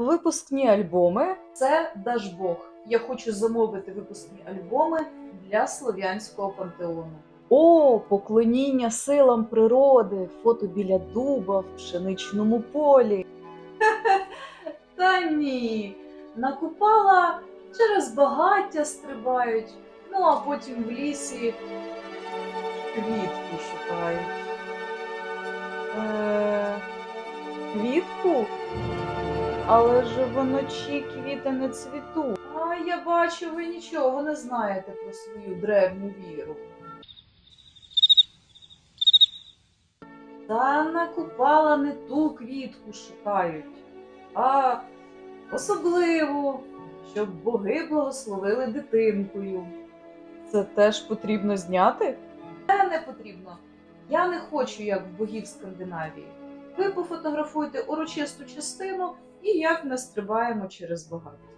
Випускні альбоми це Дажбог. Я хочу замовити випускні альбоми для слов'янського пантеону. О, поклоніння силам природи, фото біля дуба в пшеничному полі. Та ні, накупала через багаття стрибають, ну а потім в лісі квітку шукають. Е, квітку? Але ж вночі квіти не цвітуть. А я бачу, ви нічого не знаєте про свою древню віру. Та накупала не ту квітку шукають, а особливу, щоб боги благословили дитинкою. Це теж потрібно зняти? Це не потрібно. Я не хочу, як в богів Скандинавії. Ви пофотографуйте урочисту частину і як ми стрибаємо через багаття.